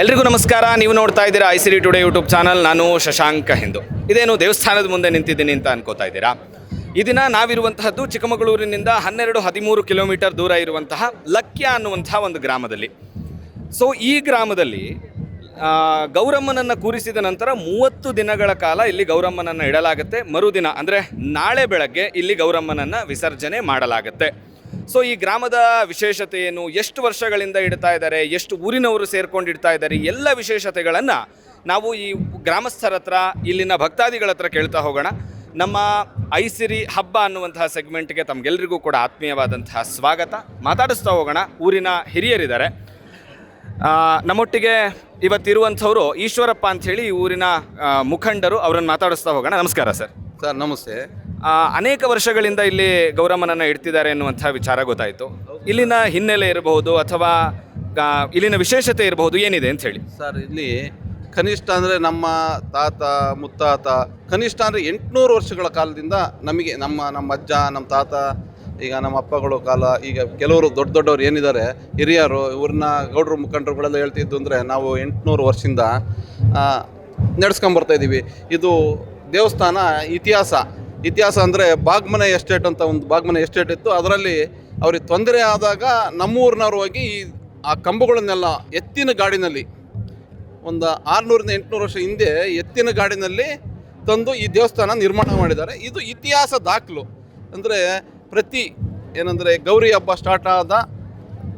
ಎಲ್ರಿಗೂ ನಮಸ್ಕಾರ. ನೀವು ನೋಡ್ತಾ ಇದ್ದೀರಾ I Siri today YouTube channel. ನಾನು ಶಶಾಂಕ ಹಿಂದೂ. ಇದೇನು ದೇವಸ್ಥಾನದ ಮುಂದೆ ನಿಂತಿದ್ದೀನಿ ಅಂತ ಅನ್ಕೋತಾ ಇದ್ದೀರಾ? ಈ ದಿನ ನಾವಿರುವಂತಹದ್ದು ಚಿಕ್ಕಮಗಳೂರಿನಿಂದ ಹನ್ನೆರಡು ಹದಿಮೂರು ಕಿಲೋಮೀಟರ್ ದೂರ ಇರುವಂತಹ ಲಕ್ಯ ಅನ್ನುವಂತಹ ಒಂದು ಗ್ರಾಮದಲ್ಲಿ. ಸೊ ಈ ಗ್ರಾಮದಲ್ಲಿ ಗೌರಮ್ಮನನ್ನು ಕೂರಿಸಿದ ನಂತರ ಮೂವತ್ತು ದಿನಗಳ ಕಾಲ ಇಲ್ಲಿ ಗೌರಮ್ಮನನ್ನು ಇಡಲಾಗುತ್ತೆ. ಮರುದಿನ, ಅಂದರೆ ನಾಳೆ ಬೆಳಗ್ಗೆ ಇಲ್ಲಿ ಗೌರಮ್ಮನನ್ನು ವಿಸರ್ಜನೆ ಮಾಡಲಾಗುತ್ತೆ. ಸೊ ಈ ಗ್ರಾಮದ ವಿಶೇಷತೆ ಏನು ಎಷ್ಟು ವರ್ಷಗಳಿಂದ ಇಡ್ತಾ ಇದ್ದಾರೆ, ಎಷ್ಟು ಊರಿನವರು ಸೇರ್ಕೊಂಡು ಇಡ್ತಾ ಇದ್ದಾರೆ, ಎಲ್ಲ ವಿಶೇಷತೆಗಳನ್ನು ನಾವು ಈ ಗ್ರಾಮಸ್ಥರ ಹತ್ರ, ಇಲ್ಲಿನ ಭಕ್ತಾದಿಗಳ ಹತ್ರ ಕೇಳ್ತಾ ಹೋಗೋಣ. ನಮ್ಮ ಐಸಿರಿ ಹಬ್ಬ ಅನ್ನುವಂತಹ ಸೆಗ್ಮೆಂಟ್ಗೆ ತಮಗೆಲ್ಲರಿಗೂ ಕೂಡ ಆತ್ಮೀಯವಾದಂತಹ ಸ್ವಾಗತ. ಮಾತಾಡಿಸ್ತಾ ಹೋಗೋಣ, ಊರಿನ ಹಿರಿಯರಿದ್ದಾರೆ. ನಮ್ಮೊಟ್ಟಿಗೆ ಇವತ್ತಿರುವಂಥವ್ರು ಈಶ್ವರಪ್ಪ ಅಂಥೇಳಿ ಈ ಊರಿನ ಮುಖಂಡರು, ಅವರನ್ನು ಮಾತಾಡಿಸ್ತಾ ಹೋಗೋಣ. ನಮಸ್ಕಾರ ಸರ್. ಸರ್, ನಮಸ್ತೆ. ಅನೇಕ ವರ್ಷಗಳಿಂದ ಇಲ್ಲಿ ಗೌರಮ್ಮನನ್ನು ಇಡ್ತಿದ್ದಾರೆ ಎನ್ನುವಂಥ ವಿಚಾರ ಗೊತ್ತಾಯಿತು. ಇಲ್ಲಿನ ಹಿನ್ನೆಲೆ ಇರಬಹುದು ಅಥವಾ ಇಲ್ಲಿನ ವಿಶೇಷತೆ ಇರಬಹುದು ಏನಿದೆ ಅಂತ ಹೇಳಿ. ಸರ್, ಇಲ್ಲಿ ಕನಿಷ್ಠ ಅಂದರೆ ನಮ್ಮ ತಾತ, ಮುತ್ತಾತ, ಕನಿಷ್ಠ ಅಂದರೆ ಎಂಟುನೂರು ವರ್ಷಗಳ ಕಾಲದಿಂದ ನಮಗೆ ನಮ್ಮ ನಮ್ಮ ಅಜ್ಜ, ನಮ್ಮ ತಾತ, ಈಗ ನಮ್ಮ ಅಪ್ಪಗಳು ಕಾಲ, ಈಗ ಕೆಲವರು ದೊಡ್ಡ ದೊಡ್ಡವ್ರು ಏನಿದ್ದಾರೆ, ಹಿರಿಯರು, ಇವ್ರನ್ನ ಗೌಡ್ರು ಮುಖಂಡರುಗಳೆಲ್ಲ ಹೇಳ್ತಿದ್ದು ಅಂದರೆ ನಾವು ಎಂಟುನೂರು ವರ್ಷದಿಂದ ನಡೆಸ್ಕೊಂಬರ್ತಾ ಇದ್ದೀವಿ ಇದು ದೇವಸ್ಥಾನ ಇತಿಹಾಸ. ಇತಿಹಾಸ ಅಂದರೆ ಬಾಗ್ಮನೆ ಎಸ್ಟೇಟ್ ಅಂತ ಒಂದು ಬಾಗ್ಮನೆ ಎಸ್ಟೇಟ್ ಇತ್ತು. ಅದರಲ್ಲಿ ಅವ್ರಿಗೆ ತೊಂದರೆ ಆದಾಗ ನಮ್ಮೂರಿನವ್ರು ಹೋಗಿ ಈ ಆ ಕಂಬಗಳನ್ನೆಲ್ಲ ಎತ್ತಿನ ಗಾಡಿನಲ್ಲಿ ಒಂದು ಆರುನೂರಿಂದ ಎಂಟುನೂರು ವರ್ಷ ಹಿಂದೆ ಎತ್ತಿನ ಗಾಡಿನಲ್ಲಿ ತಂದು ಈ ದೇವಸ್ಥಾನ ನಿರ್ಮಾಣ ಮಾಡಿದ್ದಾರೆ. ಇದು ಇತಿಹಾಸ ದಾಖಲು. ಅಂದರೆ ಪ್ರತಿ ಏನಂದರೆ ಗೌರಿ ಹಬ್ಬ ಸ್ಟಾರ್ಟ್ ಆದ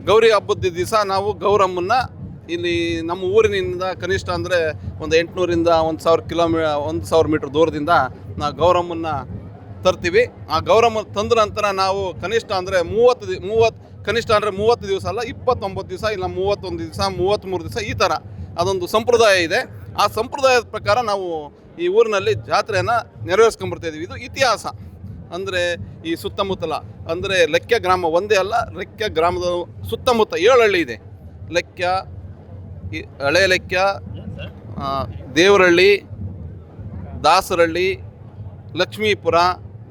ಗೌರಿ ಹಬ್ಬದ ದಿವಸ ನಾವು ಗೌರಮ್ಮನ್ನ ಇಲ್ಲಿ ನಮ್ಮ ಊರಿನಿಂದ ಕನಿಷ್ಠ ಅಂದರೆ ಒಂದು ಎಂಟುನೂರಿಂದ ಒಂದು ಸಾವಿರ ಕಿಲೋಮೀ, ಒಂದು ಸಾವಿರ ಮೀಟ್ರ್ ದೂರದಿಂದ ನಾವು ಗೌರಮ್ಮನ್ನ ತರ್ತೀವಿ. ಆ ಗೌರಮ್ಮ ತಂದ ನಂತರ ನಾವು ಕನಿಷ್ಠ ಅಂದರೆ ಮೂವತ್ತು ದಿ ಮೂವತ್ತು ಕನಿಷ್ಠ ಅಂದರೆ ಮೂವತ್ತು ದಿವಸ ಅಲ್ಲ, ಇಪ್ಪತ್ತೊಂಬತ್ತು ದಿವಸ ಇಲ್ಲ, ಮೂವತ್ತೊಂದು ದಿವಸ ಮೂವತ್ತ್ಮೂರು ದಿವಸ ಈ ಥರ ಅದೊಂದು ಸಂಪ್ರದಾಯ ಇದೆ. ಆ ಸಂಪ್ರದಾಯದ ಪ್ರಕಾರ ನಾವು ಈ ಊರಿನಲ್ಲಿ ಜಾತ್ರೆಯನ್ನು ನೆರವೇರಿಸ್ಕೊಂಬರ್ತಾ ಇದೀವಿ. ಇದು ಇತಿಹಾಸ. ಅಂದರೆ ಈ ಸುತ್ತಮುತ್ತಲ, ಅಂದರೆ ಲೆಕ್ಕ ಗ್ರಾಮ ಒಂದೇ ಅಲ್ಲ ಲೆಕ್ಕ ಗ್ರಾಮದ ಸುತ್ತಮುತ್ತ ಏಳು ಹಳ್ಳಿ ಇದೆ. ಲೆಕ್ಕ ಈ ಹಳೆ ಲೆಕ್ಕ ಆ, ದೇವರಹಳ್ಳಿ ದಾಸರಹಳ್ಳಿ ಲಕ್ಷ್ಮೀಪುರ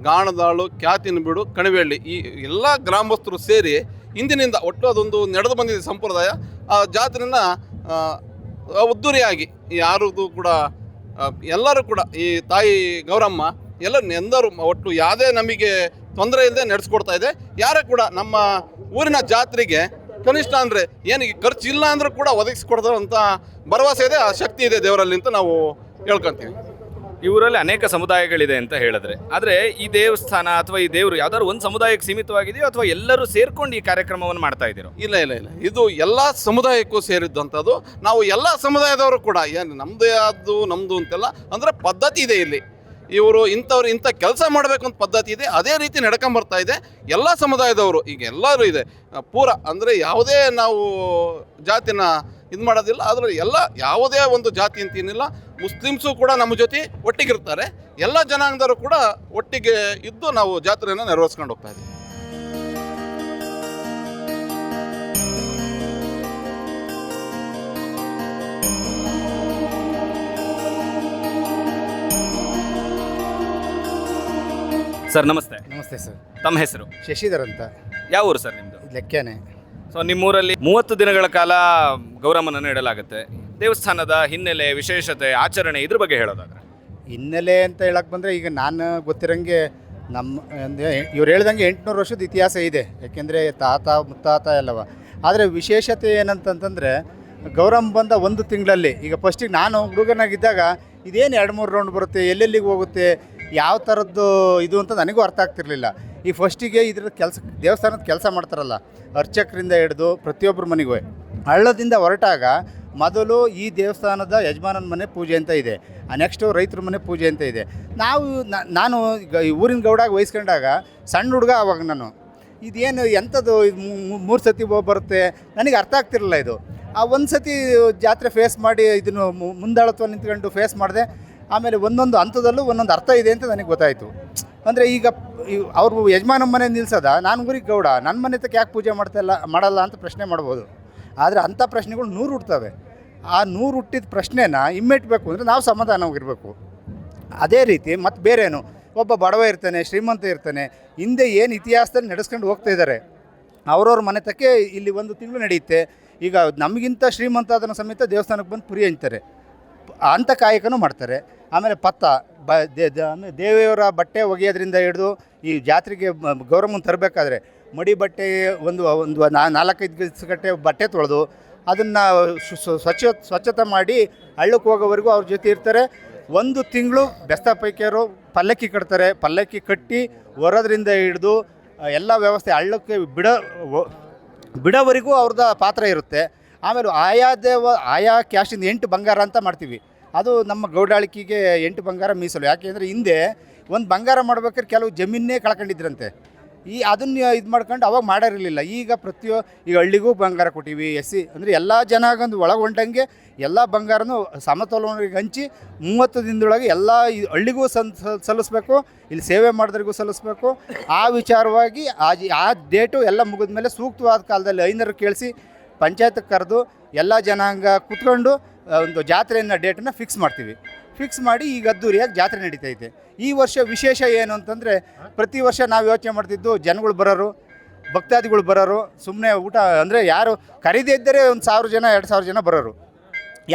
ಗಾಣದಾಳು ಖ್ಯಾತಿನಬೀಡು ಕಣಿವೆಹಳ್ಳಿ ಈ ಎಲ್ಲ ಗ್ರಾಮಸ್ಥರು ಸೇರಿ ಇಂದಿನಿಂದ ಒಟ್ಟು ಅದೊಂದು ನಡೆದು ಬಂದಿದೆ ಸಂಪ್ರದಾಯ. ಆ ಜಾತ್ರೆನ ಉದ್ದೂರಿಯಾಗಿ ಯಾರದು ಕೂಡ ಎಲ್ಲರೂ ಕೂಡ ಈ ತಾಯಿ ಗೌರಮ್ಮ ಎಲ್ಲ ಎಂದರು ಒಟ್ಟು ಯಾವುದೇ ನಮಗೆ ತೊಂದರೆ ಇಲ್ಲದೆ ನಡೆಸ್ಕೊಡ್ತಾ ಇದೆ. ಯಾರೇ ಕೂಡ ನಮ್ಮ ಊರಿನ ಜಾತ್ರೆಗೆ ಕನಿಷ್ಠ ಅಂದರೆ ಏನಿಗೆ ಖರ್ಚು ಇಲ್ಲ ಅಂದರೂ ಕೂಡ ಒದಗಿಸ್ಕೊಡ್ತಾರಂತ ಭರವಸೆ ಇದೆ ಆ ಶಕ್ತಿ ಇದೆ ದೇವರಲ್ಲಿ ಅಂತ ನಾವು ಹೇಳ್ಕೊಂತೀವಿ ಇವರಲ್ಲಿ ಅನೇಕ ಸಮುದಾಯಗಳಿದೆ ಅಂತ ಹೇಳಿದ್ರೆ. ಆದರೆ ಈ ದೇವಸ್ಥಾನ ಅಥವಾ ಈ ದೇವರು ಯಾವ್ದಾದ್ರು ಒಂದು ಸಮುದಾಯಕ್ಕೆ ಸೀಮಿತವಾಗಿದೆಯೋ ಅಥವಾ ಎಲ್ಲರೂ ಸೇರ್ಕೊಂಡು ಈ ಕಾರ್ಯಕ್ರಮವನ್ನು ಮಾಡ್ತಾ ಇದ್ದೀರೋ? ಇಲ್ಲ ಇಲ್ಲ ಇಲ್ಲ. ಇದು ಎಲ್ಲ ಸಮುದಾಯಕ್ಕೂ ಸೇರಿದ್ದಂಥದ್ದು. ನಾವು ಎಲ್ಲ ಸಮುದಾಯದವರು ಕೂಡ ಏನು ನಮ್ಮದೇ ಆದ್ದು ನಮ್ಮದು ಅಂತೆಲ್ಲ ಅಂದರೆ ಪದ್ಧತಿ ಇದೆ ಇಲ್ಲಿ. ಇವರು ಇಂಥವ್ರು ಇಂಥ ಕೆಲಸ ಮಾಡಬೇಕು ಅಂತ ಪದ್ಧತಿ ಇದೆ, ಅದೇ ರೀತಿ ನಡ್ಕೊಂಬರ್ತಾ ಇದೆ. ಎಲ್ಲ ಸಮುದಾಯದವರು, ಈಗ ಎಲ್ಲರೂ ಇದೆ. ಪೂರ ಅಂದರೆ ಯಾವುದೇ ನಾವು ಜಾತಿನ ಇದು ಮಾಡೋದಿಲ್ಲ, ಆದರೆ ಎಲ್ಲ ಯಾವುದೇ ಒಂದು ಜಾತಿ ಅಂತೇನಿಲ್ಲ ಮುಸ್ಲಿಮ್ಸು ಕೂಡ ನಮ್ಮ ಜೊತೆ ಒಟ್ಟಿಗಿರ್ತಾರೆ. ಎಲ್ಲ ಜನಾಂಗದವರು ಕೂಡ ಒಟ್ಟಿಗೆ ಇದ್ದು ನಾವು ಜಾತ್ರೆಯನ್ನು ನೆರವೇರಿಸ್ಕೊಂಡು ಹೋಗ್ತಾ ಇದ್ದೀವಿ. ಸರ್ ನಮಸ್ತೆ. ನಮಸ್ತೆ ಸರ್. ತಮ್ಮ ಹೆಸರು? ಶಶಿಧರ್ ಅಂತ. ಯಾವ ಊರು ಸರ್ ನಿಮ್ಮದು ಲೆಕ್ಕನೆ ಸೊ ನಿಮ್ಮೂರಲ್ಲಿ ಮೂವತ್ತು ದಿನಗಳ ಕಾಲ ಗೌರಮ್ಮನನ್ನು ಇಡಲಾಗುತ್ತೆ. ದೇವಸ್ಥಾನದ ಹಿನ್ನೆಲೆ ವಿಶೇಷತೆ ಆಚರಣೆ ಇದ್ರ ಬಗ್ಗೆ ಹೇಳೋದಾದ್ರೆ. ಹಿನ್ನೆಲೆ ಅಂತ ಹೇಳಕ್ಕೆ ಬಂದರೆ ಈಗ ನಾನು ಗೊತ್ತಿರಂಗೆ ನಮ್ಮ ಅಂದರೆ ಇವ್ರು ಹೇಳ್ದಂಗೆ ಎಂಟುನೂರು ವರ್ಷದ ಇತಿಹಾಸ ಇದೆ. ಯಾಕೆಂದರೆ ತಾತ ಮುತ್ತಾತ ಎಲ್ಲವ. ಆದರೆ ವಿಶೇಷತೆ ಏನಂತಂತಂದರೆ ಗೌರಮ್ಮ ಬಂದ ಒಂದು ತಿಂಗಳಲ್ಲಿ ಈಗ ಫಸ್ಟಿಗೆ ನಾನು ಹುಡುಗನಾಗಿದ್ದಾಗ ಇದೇನು ಎರಡು ಮೂರು ರೌಂಡ್ ಬರುತ್ತೆ ಎಲ್ಲೆಲ್ಲಿಗೆ ಹೋಗುತ್ತೆ ಯಾವ ಥರದ್ದು ಇದು ಅಂತ ನನಗೂ ಅರ್ಥ ಆಗ್ತಿರಲಿಲ್ಲ. ಈ ಫಸ್ಟಿಗೆ ಇದ್ರ ಕೆಲಸ, ದೇವಸ್ಥಾನದ ಕೆಲಸ ಮಾಡ್ತಾರಲ್ಲ, ಅರ್ಚಕರಿಂದ ಹಿಡಿದು ಪ್ರತಿಯೊಬ್ಬರ ಮನೆಗೂ. ಹಳ್ಳದಿಂದ ಹೊರಟಾಗ ಮೊದಲು ಈ ದೇವಸ್ಥಾನದ ಯಜಮಾನನ ಮನೆ ಪೂಜೆ ಅಂತ ಇದೆ. ನೆಕ್ಸ್ಟು ರೈತರ ಮನೆ ಪೂಜೆ ಅಂತ ಇದೆ. ನಾವು ನಾನು ಈ ಊರಿನ ಗೌಡಾಗಿ ವಹಿಸ್ಕೊಂಡಾಗ ಸಣ್ಣ ಹುಡುಗ ಆವಾಗ ನಾನು. ಇದೇನು ಎಂಥದ್ದು ಮೂರು ಸತಿ ಹೋಗಿ ಬರುತ್ತೆ? ನನಗೆ ಅರ್ಥ ಆಗ್ತಿರಲಿಲ್ಲ ಇದು. ಆ ಒಂದು ಸತಿ ಜಾತ್ರೆ ಫೇಸ್ ಮಾಡಿ ಇದನ್ನು ಮುಂದಾಳತ್ವ ನಿಂತ್ಕೊಂಡು ಫೇಸ್ ಮಾಡಿದೆ ಆಮೇಲೆ ಒಂದೊಂದು ಹಂತದಲ್ಲೂ ಒಂದೊಂದು ಅರ್ಥ ಇದೆ ಅಂತ ನನಗೆ ಗೊತ್ತಾಯಿತು. ಅಂದರೆ ಈಗ ಅವ್ರ ಯಜಮಾನ ಮನೆ ನಿಲ್ಸದ? ನಾನು ಊರಿಗೆ ಗೌಡ. ನನ್ನ ಮನೆ ತಕ್ಕ ಯಾಕೆ ಪೂಜೆ ಮಾಡ್ತಾಯಿಲ್ಲ ಮಾಡಲ್ಲ ಅಂತ ಪ್ರಶ್ನೆ ಮಾಡ್ಬೋದು. ಆದರೆ ಅಂಥ ಪ್ರಶ್ನೆಗಳು ನೂರು ಹುಡ್ತವೆ ಆ ನೂರು ಹುಟ್ಟಿದ ಪ್ರಶ್ನೆನ ಹಿಮ್ಮೆಟ್ಬೇಕು ಅಂದರೆ ನಾವು ಸಮಾಧಾನವಾಗಿರಬೇಕು. ಅದೇ ರೀತಿ ಮತ್ತು ಬೇರೇನು? ಒಬ್ಬ ಬಡವ ಇರ್ತಾನೆ, ಶ್ರೀಮಂತ ಇರ್ತಾನೆ, ಹಿಂದೆ ಏನು ಇತಿಹಾಸದಲ್ಲಿ ನಡೆಸ್ಕೊಂಡು ಹೋಗ್ತಾ ಇದ್ದಾರೆ ಅವ್ರವ್ರ ಮನೆ ತಕ್ಕೆ ಇಲ್ಲಿ ಒಂದು ತಿಂಗಳು ನಡೆಯುತ್ತೆ. ಈಗ ನಮಗಿಂತ ಶ್ರೀಮಂತ ಅದನ್ನು ಸಮೇತ ದೇವಸ್ಥಾನಕ್ಕೆ ಬಂದು ಪುರಿ ಹಂಚ್ತಾರೆ. ಅಂಥ ಕಾಯಕನೂ ಮಾಡ್ತಾರೆ. ಆಮೇಲೆ ಪತ್ತ, ಬ ದೇವಿಯವರ ಬಟ್ಟೆ ಒಗೆಯೋದ್ರಿಂದ ಹಿಡಿದು ಈ ಜಾತ್ರೆಗೆ ಗೌರಮ್ಮನ ತರಬೇಕಾದ್ರೆ ಮಡಿ ಬಟ್ಟೆ ಒಂದು ಒಂದು ನಾಲ್ಕೈದು ದಿವಸಗಟ್ಟೆ ಬಟ್ಟೆ ತೊಳೆದು ಅದನ್ನು ಸ್ವಚ್ಛ, ಸ್ವಚ್ಛತೆ ಮಾಡಿ ಹಳ್ಳಕ್ಕೆ ಹೋಗೋವರೆಗೂ ಅವ್ರ ಜೊತೆ ಇರ್ತಾರೆ. ಒಂದು ತಿಂಗಳು ಬೆಸ್ತ ಪೈಕಿಯರು ಪಲ್ಲಕ್ಕಿ ಕಟ್ತಾರೆ. ಪಲ್ಲಕ್ಕಿ ಕಟ್ಟಿ ಹೊರೋದ್ರಿಂದ ಹಿಡಿದು ಎಲ್ಲ ವ್ಯವಸ್ಥೆ ಹಳ್ಳಕ್ಕೆ ಬಿಡ ಬಿಡೋವರೆಗೂ ಅವ್ರದ್ದು ಪಾತ್ರ ಇರುತ್ತೆ. ಆಮೇಲೆ ಆಯಾ ದೇವ, ಆಯಾ ಕ್ಯಾಶಿಂದ ಎಂಟು ಬಂಗಾರ ಅಂತ ಮಾಡ್ತೀವಿ. ಅದು ನಮ್ಮ ಗೌಡಾಳಿಕೆಗೆ ಎಂಟು ಬಂಗಾರ ಮೀಸಲು. ಯಾಕೆಂದರೆ ಹಿಂದೆ ಒಂದು ಬಂಗಾರ ಮಾಡ್ಬೇಕಾದ್ರೆ ಕೆಲವು ಜಮೀನೇ ಕಳ್ಕೊಂಡಿದ್ರಂತೆ. ಈ ಅದನ್ನ ಇದು ಮಾಡ್ಕೊಂಡು ಅವಾಗ ಮಾಡಿರಲಿಲ್ಲ. ಈಗ ಪ್ರತಿಯೊ ಈಗ ಹಳ್ಳಿಗೂ ಬಂಗಾರ ಕೊಟ್ಟಿವಿ, ಎಸ್ ಸಿ ಅಂದರೆ ಎಲ್ಲ ಜನಾಗಂದು ಒಳಗೊಂಡಂಗೆ ಎಲ್ಲ ಬಂಗಾರನೂ ಸಮತೋಲನಿಗೆ ಹಂಚಿ ಮೂವತ್ತು ದಿನದೊಳಗೆ ಎಲ್ಲ ಹಳ್ಳಿಗೂ ಸನ್ ಸಲ್ಲಿಸ್ಬೇಕು, ಇಲ್ಲಿ ಸೇವೆ ಮಾಡಿದ್ರಿಗೂ ಸಲ್ಲಿಸ್ಬೇಕು. ಆ ವಿಚಾರವಾಗಿ ಆ ಆ ಡೇಟು ಎಲ್ಲ ಮುಗಿದ ಮೇಲೆ ಸೂಕ್ತವಾದ ಕಾಲದಲ್ಲಿ ಐನರು ಕೇಳಿಸಿ ಪಂಚಾಯತ್ಗೆ ಕರೆದು ಎಲ್ಲ ಜನಾಂಗ ಕುತ್ಕೊಂಡು ಒಂದು ಜಾತ್ರೆಯನ್ನು ಡೇಟನ್ನು ಫಿಕ್ಸ್ ಮಾಡ್ತೀವಿ. ಫಿಕ್ಸ್ ಮಾಡಿ ಈಗ ಅದ್ದೂರಿಯಾಗಿ ಜಾತ್ರೆ ನಡೀತೈತೆ ಈ ವರ್ಷ ವಿಶೇಷ ಏನು ಅಂತಂದರೆ, ಪ್ರತಿ ವರ್ಷ ನಾವು ಯೋಚನೆ ಮಾಡ್ತಿದ್ದು ಜನಗಳು ಬರೋರು, ಭಕ್ತಾದಿಗಳು ಬರೋರು ಸುಮ್ಮನೆ ಊಟ ಅಂದರೆ ಯಾರು ಖರೀದಿ ಇದ್ದರೆ ಒಂದು ಸಾವಿರ ಜನ, ಎರಡು ಸಾವಿರ ಜನ ಬರೋರು.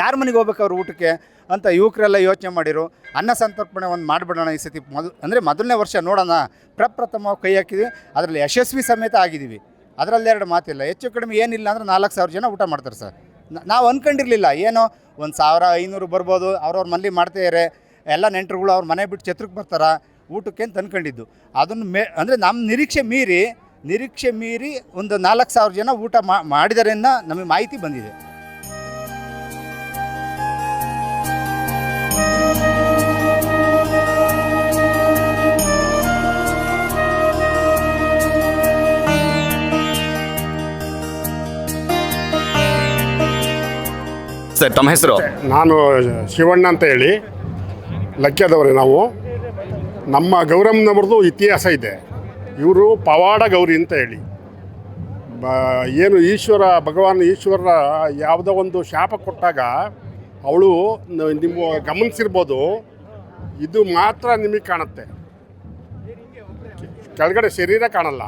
ಯಾರ ಮನೆಗೆ ಹೋಗ್ಬೇಕು ಅವ್ರು ಊಟಕ್ಕೆ ಅಂತ ಯುವಕರೆಲ್ಲ ಯೋಚನೆ ಮಾಡಿರು. ಅನ್ನ ಸಂತರ್ಪಣೆ ಒಂದು ಮಾಡಿಬಿಡೋಣ ಈ ಸತಿ ಮೊದಲು ಅಂದರೆ ಮೊದಲನೇ ವರ್ಷ ನೋಡೋಣ. ಪ್ರಪ್ರಥಮ ಕೈ ಹಾಕಿದ್ವಿ. ಅದರಲ್ಲಿ ಯಶಸ್ವಿ ಸಮೇತ ಆಗಿದ್ದೀವಿ. ಅದರಲ್ಲಿ ಎರಡು ಮಾತಿಲ್ಲ. ಹೆಚ್ಚು ಕಡಿಮೆ ಏನಿಲ್ಲ ಅಂದ್ರೆ ನಾಲ್ಕು ಸಾವಿರ ಜನ ಊಟ ಮಾಡ್ತಾರೆ ಸರ್. ನಾವು ಅಂದ್ಕೊಂಡಿರಲಿಲ್ಲ ಏನೋ ಒಂದು ಸಾವಿರ ಐನೂರು ಬರ್ಬೋದು, ಅವ್ರವ್ರ ಮನೇಲಿ ಮಾಡ್ತಾಯಿದ್ದಾರೆ ಎಲ್ಲ ನೆಂಟರುಗಳು ಅವ್ರ ಮನೆ ಬಿಟ್ಟು ಛತ್ರಕ್ಕೆ ಬರ್ತಾರೆ ಊಟಕ್ಕೆ ಅಂತ ಅಂದ್ಕೊಂಡಿದ್ದು ಅದನ್ನು ಮೇ, ಅಂದರೆ ನಮ್ಮ ನಿರೀಕ್ಷೆ ಮೀರಿ ನಿರೀಕ್ಷೆ ಮೀರಿ ಒಂದು ನಾಲ್ಕು ಸಾವಿರ ಜನ ಊಟ ಮಾ- ಮಾಡಿದ್ದಾರೆ ನಮಗೆ ಮಾಹಿತಿ ಬಂದಿದೆ. ಸರ್, ತಮ್ಮ ಹೆಸರು? ನಾನು ಶಿವಣ್ಣ ಅಂತ ಹೇಳಿ ಲಕ್ಕದವ್ರೆ ನಾವು. ನಮ್ಮ ಗೌರಮ್ಮನವ್ರದ್ದು ಇತಿಹಾಸ ಇದೆ. ಇವರು ಪವಾಡ ಗೌರಿ ಅಂತ ಹೇಳಿ. ಬ, ಏನು ಈಶ್ವರ, ಭಗವಾನ್ ಈಶ್ವರ ಯಾವುದೋ ಒಂದು ಶಾಪ ಕೊಟ್ಟಾಗ ಅವಳು ನಿಮ್ಮ ಗಮನಿಸಿರ್ಬೋದು. ಇದು ಮಾತ್ರ ನಿಮಗೆ ಕಾಣುತ್ತೆ. ಕೆಳಗಡೆ ಶರೀರ ಕಾಣಲ್ಲ.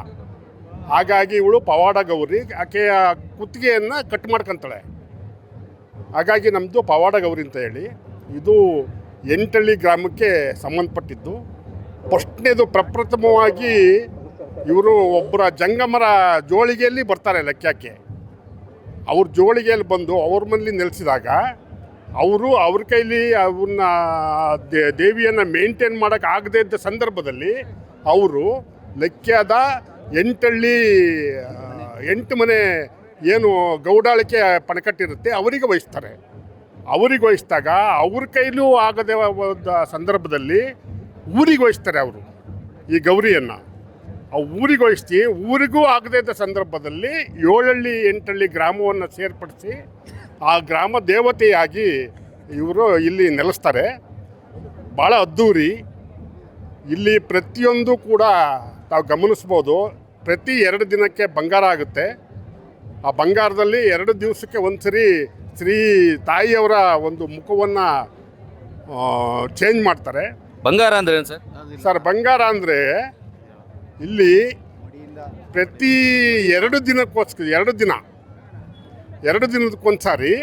ಹಾಗಾಗಿ ಇವಳು ಪವಾಡ ಗೌರಿ. ಆಕೆಯ ಕುತ್ತಿಗೆಯನ್ನು ಕಟ್ ಮಾಡ್ಕೊತಾಳೆ. ಹಾಗಾಗಿ ನಮ್ಮದು ಪವಾಡ ಗೌರಿ ಅಂತ ಹೇಳಿ, ಇದು ಎಂಟಳ್ಳಿ ಗ್ರಾಮಕ್ಕೆ ಸಂಬಂಧಪಟ್ಟಿದ್ದು. ಫಸ್ಟ್ನೇದು ಪ್ರಪ್ರಥಮವಾಗಿ ಇವರು ಒಬ್ಬರ ಜಂಗಮರ ಜೋಳಿಗೆಯಲ್ಲಿ ಬರ್ತಾರೆ ಲೆಕ್ಕಕ್ಕೆ ಅವ್ರ ಜೋಳಿಗೆಯಲ್ಲಿ ಬಂದು ಅವ್ರ ಮನೇಲಿ ನೆಲೆಸಿದಾಗ ಅವರು ಅವ್ರ ಕೈಲಿ ಅವನ್ನ ದೇವಿಯನ್ನು ಮೇಂಟೈನ್ ಮಾಡೋಕ್ಕೆ ಆಗದೇ ಇದ್ದ ಸಂದರ್ಭದಲ್ಲಿ ಅವರು ಲೆಕ್ಕದ ಎಂಟಳ್ಳಿ ಎಂಟು ಮನೆ ಏನು ಗೌಡಾಳಿಕೆ ಪಣಕಟ್ಟಿರುತ್ತೆ, ಅವರಿಗೆ ವಹಿಸ್ತಾರೆ. ಅವರಿಗೆ ವಹಿಸಿದಾಗ ಅವ್ರ ಕೈಲೂ ಆಗದೆ ಒಂದು ಸಂದರ್ಭದಲ್ಲಿ ಊರಿಗೆ ವಹಿಸ್ತಾರೆ ಅವರು, ಈ ಗೌರಿಯನ್ನು. ಆ ಊರಿಗೆ ವಹಿಸಿ ಊರಿಗೂ ಆಗದೇ ಇದ್ದ ಸಂದರ್ಭದಲ್ಲಿ ಏಳಳ್ಳಿ, ಎಂಟಳ್ಳಿ ಗ್ರಾಮವನ್ನು ಸೇರ್ಪಡಿಸಿ ಆ ಗ್ರಾಮ ದೇವತೆಯಾಗಿ ಇವರು ಇಲ್ಲಿ ನೆಲೆಸ್ತಾರೆ. ಭಾಳ ಅದ್ಧೂರಿ ಇಲ್ಲಿ ಪ್ರತಿಯೊಂದು ಕೂಡ ತಾವು ಗಮನಿಸ್ಬೋದು, ಪ್ರತಿ ಎರಡು ದಿನಕ್ಕೆ ಬಂಗಾರ ಆಗುತ್ತೆ. ಆ ಬಂಗಾರದಲ್ಲಿ ಎರಡು ದಿವಸಕ್ಕೆ ಒಂದು ಸರಿ ಶ್ರೀ ತಾಯಿಯವರ ಒಂದು ಮುಖವನ್ನು ಚೇಂಜ್ ಮಾಡ್ತಾರೆ. ಬಂಗಾರ ಅಂದ್ರೆ ಏನು ಸರ್? ಸರ್ ಬಂಗಾರ ಅಂದರೆ ಇಲ್ಲಿ ಪ್ರತಿ ಎರಡು ದಿನಕ್ಕೋಸ್ಕರ ಎರಡು ದಿನ ಎರಡು ದಿನದಕ್ಕೊಂದ್ಸಾರಿ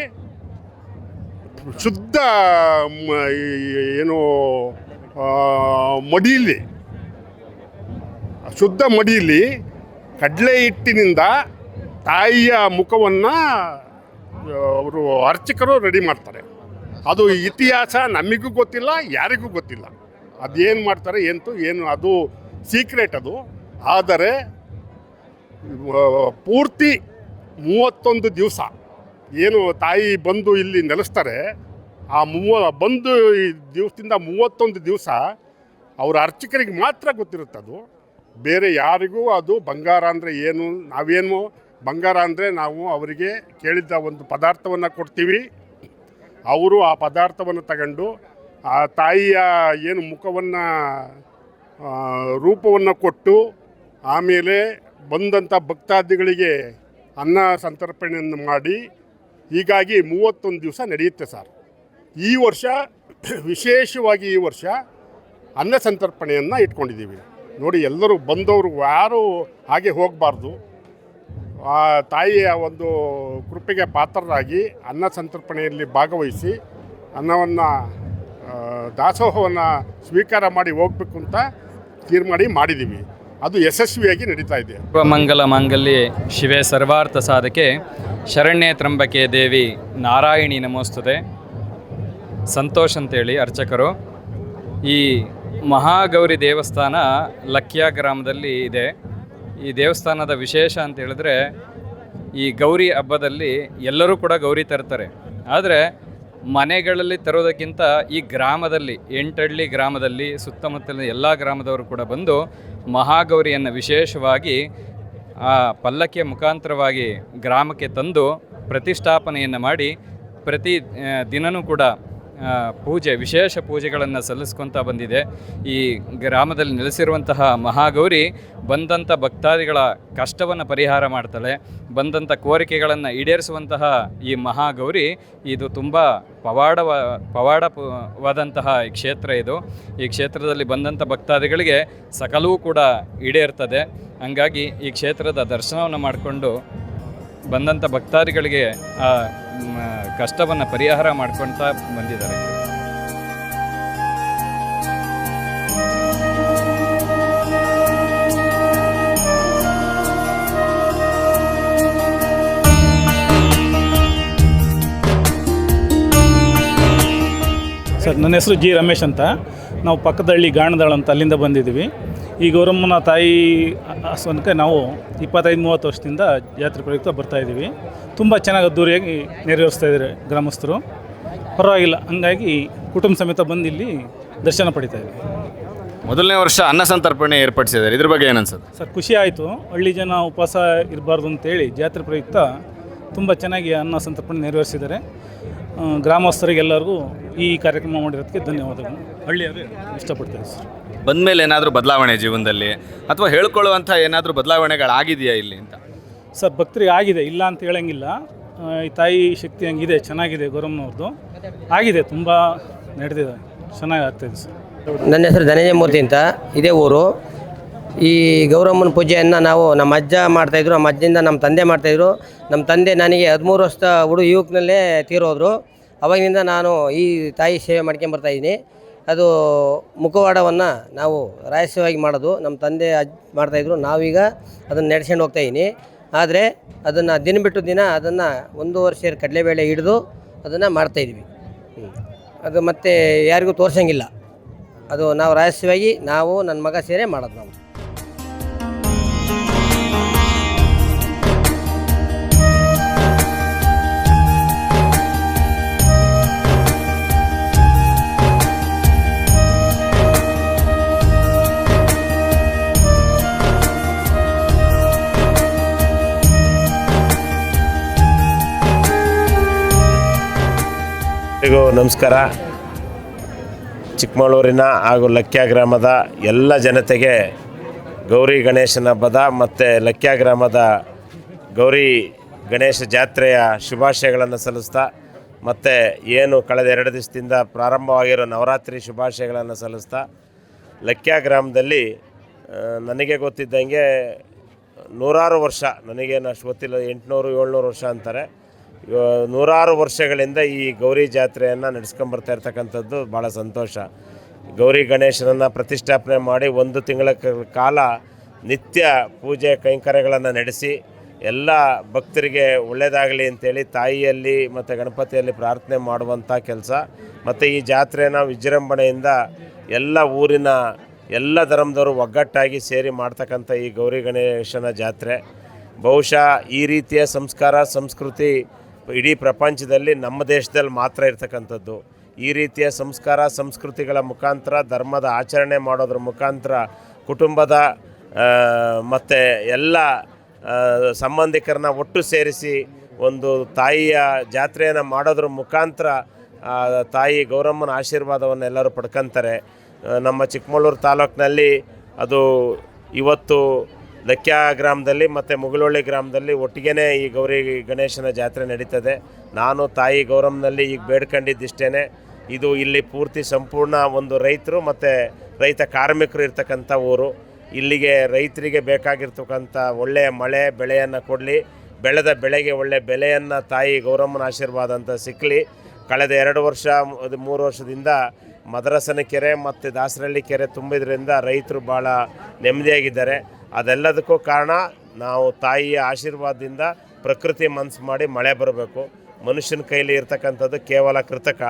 ಶುದ್ಧ ಏನು ಮಡಿಯಲ್ಲಿ ಶುದ್ಧ ಮಡಿಯಲ್ಲಿ ಕಡಲೆ ಹಿಟ್ಟಿನಿಂದ ತಾಯಿಯ ಮುಖವನ್ನು ಅವರು ಅರ್ಚಕರು ರೆಡಿ ಮಾಡ್ತಾರೆ. ಅದು ಇತಿಹಾಸ ನಮಗೂ ಗೊತ್ತಿಲ್ಲ, ಯಾರಿಗೂ ಗೊತ್ತಿಲ್ಲ. ಅದೇನು ಮಾಡ್ತಾರೆ, ಎಂತು, ಏನು, ಅದು ಸೀಕ್ರೆಟ್ ಅದು. ಆದರೆ ಪೂರ್ತಿ ಮೂವತ್ತೊಂದು ದಿವಸ ಏನು ತಾಯಿ ಬಂದು ಇಲ್ಲಿ ನೆಲೆಸ್ತಾರೆ, ಆ ಮೂವ, ಬಂದು ಈ ದಿವಸದಿಂದ ಮೂವತ್ತೊಂದು ದಿವಸ ಅವರ ಅರ್ಚಕರಿಗೆ ಮಾತ್ರ ಗೊತ್ತಿರುತ್ತೆ ಅದು ಬೇರೆ ಯಾರಿಗೂ ಅದು ಬಂಗಾರ ಅಂದರೆ ಏನು, ನಾವೇನು ಬಂಗಾರ ಅಂದರೆ ನಾವು ಅವರಿಗೆ ಕೇಳಿದ್ದ ಒಂದು ಪದಾರ್ಥವನ್ನು ಕೊಡ್ತೀವಿ. ಅವರು ಆ ಪದಾರ್ಥವನ್ನು ತಗೊಂಡು ಆ ತಾಯಿಯ ಏನು ಮುಖವನ್ನು ರೂಪವನ್ನು ಕೊಟ್ಟು ಆಮೇಲೆ ಬಂದಂಥ ಭಕ್ತಾದಿಗಳಿಗೆ ಅನ್ನ ಸಂತರ್ಪಣೆಯನ್ನು ಮಾಡಿ. ಹೀಗಾಗಿ ಮೂವತ್ತೊಂದು ದಿವಸ ನಡೆಯುತ್ತೆ ಸರ್. ಈ ವರ್ಷ ವಿಶೇಷವಾಗಿ ಈ ವರ್ಷ ಅನ್ನ ಸಂತರ್ಪಣೆಯನ್ನು ಇಟ್ಕೊಂಡಿದ್ದೀವಿ. ನೋಡಿ ಎಲ್ಲರೂ ಬಂದವರು ಯಾರು ಹಾಗೆ ಹೋಗಬಾರ್ದು. ಆ ತಾಯಿಯ ಒಂದು ಕೃಪೆಗೆ ಪಾತ್ರರಾಗಿ ಅನ್ನ ಸಂತರ್ಪಣೆಯಲ್ಲಿ ಭಾಗವಹಿಸಿ ಅನ್ನವನ್ನು ದಾಸೋಹವನ್ನು ಸ್ವೀಕಾರ ಮಾಡಿ ಹೋಗ್ಬೇಕು ಅಂತ ತೀರ್ಮಾನ ಮಾಡಿದ್ದೀವಿ. ಅದು ಯಶಸ್ವಿಯಾಗಿ ನಡೀತಾ ಇದೆ. ಮಂಗಲ ಮಾಂಗಲ್ಯೆ. ಶಿವೇ ಸರ್ವಾರ್ಥ ಸಾಧಕೆ. ಶರಣ್ಯ ತ್ರಂಬಕೆ ದೇವಿ. ನಾರಾಯಣಿ ನಮೋಸ್ತದೆ ಸಂತೋಷ್ ಅಂತೇಳಿ ಅರ್ಚಕರು. ಈ ಮಹಾಗೌರಿ ದೇವಸ್ಥಾನ ಲಕ್ಯಾ ಗ್ರಾಮದಲ್ಲಿ ಇದೆ. ಈ ದೇವಸ್ಥಾನದ ವಿಶೇಷ ಅಂತ ಹೇಳಿದ್ರೆ ಈ ಗೌರಿ ಹಬ್ಬದಲ್ಲಿ ಎಲ್ಲರೂ ಕೂಡ ಗೌರಿ ತರ್ತಾರೆ. ಆದರೆ ಮನೆಗಳಲ್ಲಿ ತರೋದಕ್ಕಿಂತ ಈ ಗ್ರಾಮದಲ್ಲಿ, ಎಂಟಳ್ಳಿ ಗ್ರಾಮದಲ್ಲಿ, ಸುತ್ತಮುತ್ತಲಿನ ಎಲ್ಲ ಗ್ರಾಮದವರು ಕೂಡ ಬಂದು ಮಹಾಗೌರಿಯನ್ನು ವಿಶೇಷವಾಗಿ ಆ ಪಲ್ಲಕ್ಕಿಯ ಮುಖಾಂತರವಾಗಿ ಗ್ರಾಮಕ್ಕೆ ತಂದು ಪ್ರತಿಷ್ಠಾಪನೆಯನ್ನು ಮಾಡಿ ಪ್ರತಿ ದಿನವೂ ಕೂಡ ಪೂಜೆ, ವಿಶೇಷ ಪೂಜೆಗಳನ್ನು ಸಲ್ಲಿಸ್ಕೊತಾ ಬಂದಿದೆ. ಈ ಗ್ರಾಮದಲ್ಲಿ ನೆಲೆಸಿರುವಂತಹ ಮಹಾಗೌರಿ ಬಂದಂಥ ಭಕ್ತಾದಿಗಳ ಕಷ್ಟವನ್ನು ಪರಿಹಾರ ಮಾಡ್ತಾಳೆ ಬಂದಂಥ ಕೋರಿಕೆಗಳನ್ನು ಈಡೇರಿಸುವಂತಹ ಈ ಮಹಾಗೌರಿ ಇದು ತುಂಬ ಪವಾಡವ, ಪವಾಡವಾದಂತಹ ಈ ಕ್ಷೇತ್ರ ಇದು. ಈ ಕ್ಷೇತ್ರದಲ್ಲಿ ಬಂದಂಥ ಭಕ್ತಾದಿಗಳಿಗೆ ಸಕಲವೂ ಕೂಡ ಈಡೇರ್ತದೆ. ಹಂಗಾಗಿ ಈ ಕ್ಷೇತ್ರದ ದರ್ಶನವನ್ನು ಮಾಡಿಕೊಂಡು ಬಂದಂಥ ಭಕ್ತಾದಿಗಳಿಗೆ ಕಷ್ಟವನ್ನು ಪರಿಹಾರ ಮಾಡ್ಕೊಳ್ತಾ ಬಂದಿದ್ದಾರೆ. ಸರ್, ನನ್ನ ಹೆಸರು ಜಿ ರಮೇಶ್ ಅಂತ. ನಾವು ಪಕ್ಕದಳ್ಳಿ ಗಾಣದಾಳ ಅಂತ ಅಲ್ಲಿಂದ ಬಂದಿದ್ದೀವಿ. ಈ ಗೌರಮ್ಮನ ತಾಯಿ ಆಸನಕ್ಕೆ ನಾವು ಇಪ್ಪತ್ತೈದು ಮೂವತ್ತು ವರ್ಷದಿಂದ ಜಾತ್ರೆ ಪ್ರಯುಕ್ತ ಬರ್ತಾ ಇದ್ದೀವಿ. ತುಂಬ ಚೆನ್ನಾಗಿ ಅದ್ದೂರಿಯಾಗಿ ನೆರವೇರಿಸ್ತಾ ಇದ್ದಾರೆ ಗ್ರಾಮಸ್ಥರು. ಪರವಾಗಿಲ್ಲ ಹಂಗಾಗಿ ಕುಟುಂಬ ಸಮೇತ ಬಂದು ಇಲ್ಲಿ ದರ್ಶನ ಪಡಿತಾ ಇದ್ದೀವಿ. ಮೊದಲನೇ ವರ್ಷ ಅನ್ನ ಸಂತರ್ಪಣೆ ಏರ್ಪಡಿಸಿದ್ದಾರೆ. ಇದ್ರ ಬಗ್ಗೆ ಏನನ್ಸುತ್ತೆ? ಸರ್ ಖುಷಿ ಆಯಿತು. ಹಳ್ಳಿ ಜನ ಉಪವಾಸ ಇರಬಾರ್ದು ಅಂತೇಳಿ ಜಾತ್ರೆ ಪ್ರಯುಕ್ತ ತುಂಬ ಚೆನ್ನಾಗಿ ಅನ್ನ ಸಂತರ್ಪಣೆ ನೆರವೇರಿಸಿದ್ದಾರೆ. ಗ್ರಾಮಸ್ಥರಿಗೆಲ್ಲರಿಗೂ ಈ ಕಾರ್ಯಕ್ರಮ ಮಾಡಿರೋದಕ್ಕೆ ಧನ್ಯವಾದಗಳು. ಹಳ್ಳಿಯವರು ಇಷ್ಟಪಡ್ತಾರೆ ಸರ್. ಬಂದ ಮೇಲೆ ಏನಾದರೂ ಬದಲಾವಣೆ ಜೀವನದಲ್ಲಿ ಅಥವಾ ಹೇಳ್ಕೊಳ್ಳುವಂಥ ಏನಾದರೂ ಬದಲಾವಣೆಗಳಾಗಿದೆಯಾ ಇಲ್ಲಿ ಅಂತ? ಸರ್ ಭಕ್ತರಿಗೆ ಆಗಿದೆ ಇಲ್ಲ ಅಂತ ಹೇಳಂಗಿಲ್ಲ. ಆ, ಈ ತಾಯಿ ಶಕ್ತಿ ಹಂಗಿದೆ ಚೆನ್ನಾಗಿದೆ ಗೌರಮ್ಮನವ್ರದ್ದು. ಆಗಿದೆ ತುಂಬ ನಡೆದಿದೆ ಚೆನ್ನಾಗಿ ಆಗ್ತಾಯಿದೆ ಸರ್. ನನ್ನ ಹೆಸರು ಧನಂಜಯ ಮೂರ್ತಿ ಅಂತ. ಇದೇ ಊರು. ಈ ಗೌರಮ್ಮನ ಪೂಜೆಯನ್ನು ನಾವು ನಮ್ಮ ಅಜ್ಜ ಮಾಡ್ತಾಯಿದ್ರು ನಮ್ಮ ಅಜ್ಜಿಂದ ನಮ್ಮ ತಂದೆ ಮಾಡ್ತಾಯಿದ್ರು ನಮ್ಮ ತಂದೆ ನನಗೆ ಹದಿಮೂರು ವರ್ಷದ ಹುಡು ಯುವಕ್ನಲ್ಲೇ ತೀರೋದ್ರು. ಅವಾಗಿನಿಂದ ನಾನು ಈ ತಾಯಿ ಸೇವೆ ಮಾಡ್ಕೊಂಬರ್ತಾಯಿದ್ದೀನಿ ಅದು ಮುಖವಾಡವನ್ನು ನಾವು ರಹಸ್ಯವಾಗಿ ಮಾಡೋದು. ನಮ್ಮ ತಂದೆ ಅಜ್ ಮಾಡ್ತಾಯಿದ್ರು ನಾವೀಗ ಅದನ್ನು ನಡೆಸ್ಕೊಂಡು ಹೋಗ್ತಾಯಿದ್ದೀನಿ ಆದರೆ ಅದನ್ನು ದಿನ ಬಿಟ್ಟು ದಿನ ಅದನ್ನು ಒಂದು ವರ್ಷ ಕಡಲೆಬೇಳೆ ಹಿಡಿದು ಅದನ್ನು ಮಾಡ್ತಾಯಿದ್ವಿ ಅದು ಮತ್ತೆ ಯಾರಿಗೂ ತೋರ್ಸಂಗಿಲ್ಲ. ಅದು ನಾವು ರಹಸ್ಯವಾಗಿ ನಾವು ನನ್ನ ಮಗ ಸೇರೆ ಮಾಡೋದು ನಾವು. ನಮಸ್ಕಾರ. ಚಿಕ್ಕಮಗಳೂರಿನ ಹಾಗೂ ಲಕ್ಯ ಗ್ರಾಮದ ಎಲ್ಲ ಜನತೆಗೆ ಗೌರಿ ಗಣೇಶನ ಹಬ್ಬದ ಮತ್ತು ಲಕ್ಯ ಗ್ರಾಮದ ಗೌರಿ ಗಣೇಶ ಜಾತ್ರೆಯ ಶುಭಾಶಯಗಳನ್ನು ಸಲ್ಲಿಸ್ತಾ ಮತ್ತು ಏನು ಕಳೆದ ಎರಡು ದಿವಸದಿಂದ ಪ್ರಾರಂಭವಾಗಿರೋ ನವರಾತ್ರಿ ಶುಭಾಶಯಗಳನ್ನು ಸಲ್ಲಿಸ್ತಾ ಲಕ್ಯ ಗ್ರಾಮದಲ್ಲಿ ನನಗೆ ಗೊತ್ತಿದ್ದಂಗೆ ನೂರಾರು ವರ್ಷ, ನನಗೇನು ಅಷ್ಟು ಗೊತ್ತಿಲ್ಲ, ಎಂಟುನೂರು, ಏಳ್ನೂರು ವರ್ಷ ಅಂತಾರೆ. ನೂರಾರು ವರ್ಷಗಳಿಂದ ಈ ಗೌರಿ ಜಾತ್ರೆಯನ್ನು ನಡೆಸ್ಕೊಂಬರ್ತಾ ಇರ್ತಕ್ಕಂಥದ್ದು ಭಾಳ ಸಂತೋಷ. ಗೌರಿ ಗಣೇಶನನ್ನು ಪ್ರತಿಷ್ಠಾಪನೆ ಮಾಡಿ ಒಂದು ತಿಂಗಳ ಕಾಲ ನಿತ್ಯ ಪೂಜೆ ಕೈಂಕರ್ಯಗಳನ್ನು ನಡೆಸಿ ಎಲ್ಲ ಭಕ್ತರಿಗೆ ಒಳ್ಳೆಯದಾಗಲಿ ಅಂತೇಳಿ ತಾಯಿಯಲ್ಲಿ ಮತ್ತು ಗಣಪತಿಯಲ್ಲಿ ಪ್ರಾರ್ಥನೆ ಮಾಡುವಂಥ ಕೆಲಸ. ಮತ್ತು ಈ ಜಾತ್ರೆನ ವಿಜೃಂಭಣೆಯಿಂದ ಎಲ್ಲ ಊರಿನ ಎಲ್ಲ ಧರ್ಮದವರು ಒಗ್ಗಟ್ಟಾಗಿ ಸೇರಿ ಮಾಡ್ತಕ್ಕಂಥ ಈ ಗೌರಿ ಗಣೇಶನ ಜಾತ್ರೆ. ಬಹುಶಃ ಈ ರೀತಿಯ ಸಂಸ್ಕಾರ, ಸಂಸ್ಕೃತಿ ಇಡೀ ಪ್ರಪಂಚದಲ್ಲಿ ನಮ್ಮ ದೇಶದಲ್ಲಿ ಮಾತ್ರ ಇರ್ತಕ್ಕಂಥದ್ದು. ಈ ರೀತಿಯ ಸಂಸ್ಕಾರ, ಸಂಸ್ಕೃತಿಗಳ ಮುಖಾಂತರ, ಧರ್ಮದ ಆಚರಣೆ ಮಾಡೋದ್ರ ಮುಖಾಂತರ, ಕುಟುಂಬದ ಮತ್ತು ಎಲ್ಲ ಸಂಬಂಧಿಕರನ್ನ ಒಟ್ಟು ಸೇರಿಸಿ ಒಂದು ತಾಯಿಯ ಜಾತ್ರೆಯನ್ನು ಮಾಡೋದ್ರ ಮುಖಾಂತರ ತಾಯಿ ಗೌರಮ್ಮನ ಆಶೀರ್ವಾದವನ್ನು ಎಲ್ಲರೂ ಪಡ್ಕೊತಾರೆ. ನಮ್ಮ ಚಿಕ್ಕಮಗಳೂರು ತಾಲೂಕಿನಲ್ಲಿ ಅದು ಇವತ್ತು ಲಕ್ಯ ಗ್ರಾಮದಲ್ಲಿ ಮತ್ತು ಮುಗುಳೊಳ್ಳಿ ಗ್ರಾಮದಲ್ಲಿ ಒಟ್ಟಿಗೇ ಈ ಗೌರಿ ಗಣೇಶನ ಜಾತ್ರೆ ನಡೀತದೆ. ನಾನು ತಾಯಿ ಗೌರಮ್ಮನಲ್ಲಿ ಈಗ ಬೇಡ್ಕೊಂಡಿದ್ದಿಷ್ಟೇ ಇದು ಇಲ್ಲಿ ಪೂರ್ತಿ ಸಂಪೂರ್ಣ ಒಂದು ರೈತರು ಮತ್ತು ರೈತ ಕಾರ್ಮಿಕರು ಇರ್ತಕ್ಕಂಥ ಊರು. ಇಲ್ಲಿಗೆ ರೈತರಿಗೆ ಬೇಕಾಗಿರ್ತಕ್ಕಂಥ ಒಳ್ಳೆಯ ಮಳೆ ಬೆಳೆಯನ್ನು ಕೊಡಲಿ. ಬೆಳೆದ ಬೆಳೆಗೆ ಒಳ್ಳೆಯ ಬೆಲೆಯನ್ನು ತಾಯಿ ಗೌರಮ್ಮನ ಆಶೀರ್ವಾದ ಅಂತ ಸಿಕ್ಕಲಿ ಕಳೆದ ಎರಡು ವರ್ಷ ಮೂರು ವರ್ಷದಿಂದ ಮದರಸನ ಕೆರೆ ಮತ್ತು ದಾಸರಳ್ಳಿ ಕೆರೆ ತುಂಬಿದ್ರಿಂದ ರೈತರು ಭಾಳ ನೆಮ್ಮದಿಯಾಗಿದ್ದಾರೆ. ಅದೆಲ್ಲದಕ್ಕೂ ಕಾರಣ ನಾವು ತಾಯಿಯ ಆಶೀರ್ವಾದದಿಂದ ಪ್ರಕೃತಿ ಮನಸ್ಸು ಮಾಡಿ ಮಳೆ ಬರಬೇಕು. ಮನುಷ್ಯನ ಕೈಲಿ ಇರ್ತಕ್ಕಂಥದ್ದು ಕೇವಲ ಕೃತಕ.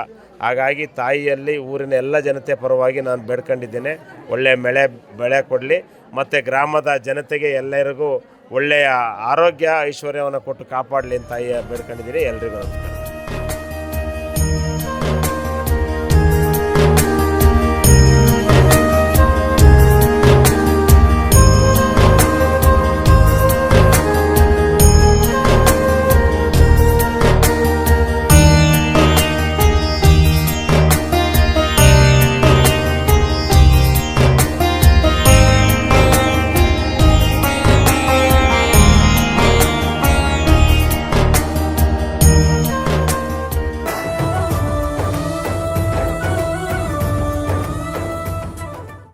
ಹಾಗಾಗಿ ತಾಯಿಯಲ್ಲಿ ಊರಿನ ಎಲ್ಲ ಜನತೆ ಪರವಾಗಿ ನಾನು ಬೇಡ್ಕೊಂಡಿದ್ದೇನೆ. ಒಳ್ಳೆಯ ಮಳೆ, ಬೆಳೆ ಕೊಡಲಿ. ಮತ್ತು ಗ್ರಾಮದ ಜನತೆಗೆ ಎಲ್ಲರಿಗೂ ಒಳ್ಳೆಯ ಆರೋಗ್ಯ, ಐಶ್ವರ್ಯವನ್ನು ಕೊಟ್ಟು ಕಾಪಾಡಲಿ ಅಂತ ತಾಯಿಯ ಬೇಡ್ಕೊಂಡಿದ್ದೀನಿ. ಎಲ್ರಿಗೂ ನಮಸ್ಕಾರ.